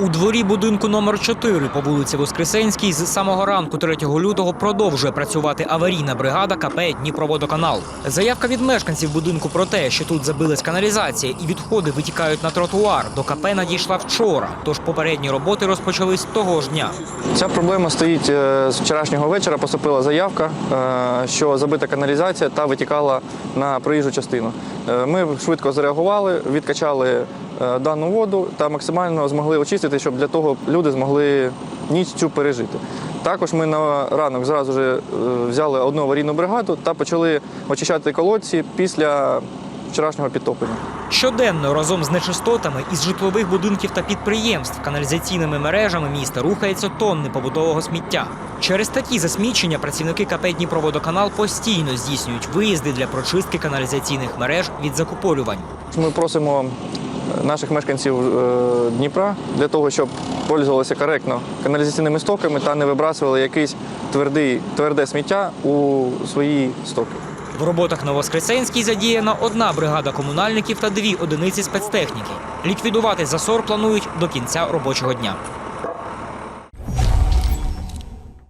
У дворі будинку номер 4 по вулиці Воскресенській з самого ранку 3 лютого продовжує працювати аварійна бригада КП Дніпроводоканал. Заявка від мешканців будинку про те, що тут забилась каналізація і відходи витікають на тротуар, до КП надійшла вчора. Тож попередні роботи розпочались того ж дня. Ця проблема стоїть е, з вчорашнього вечора. Поступила заявка, е, що забита каналізація та витікала на проїжджу частину. Е, Ми швидко зреагували, відкачали е, дану воду та максимально змогли очистити, щоб для того люди змогли ніч цю пережити. Також ми на ранок зразу ж е, взяли одну аварійну бригаду та почали очищати колодці після вчорашнього підтоплення. Щоденно разом з нечистотами із житлових будинків та підприємств каналізаційними мережами міста рухається тонни побутового сміття. Через такі засмічення працівники КП Дніпроводоканал постійно здійснюють виїзди для прочистки каналізаційних мереж від закуполювань. Ми просимо наших мешканців е, Дніпра для того, щоб пользувалися коректно каналізаційними стоками та не вибрасували якийсь твердий, тверде сміття у свої стоки. В роботах на Воскресенській задіяна одна бригада комунальників та дві одиниці спецтехніки. Ліквідувати засор планують до кінця робочого дня.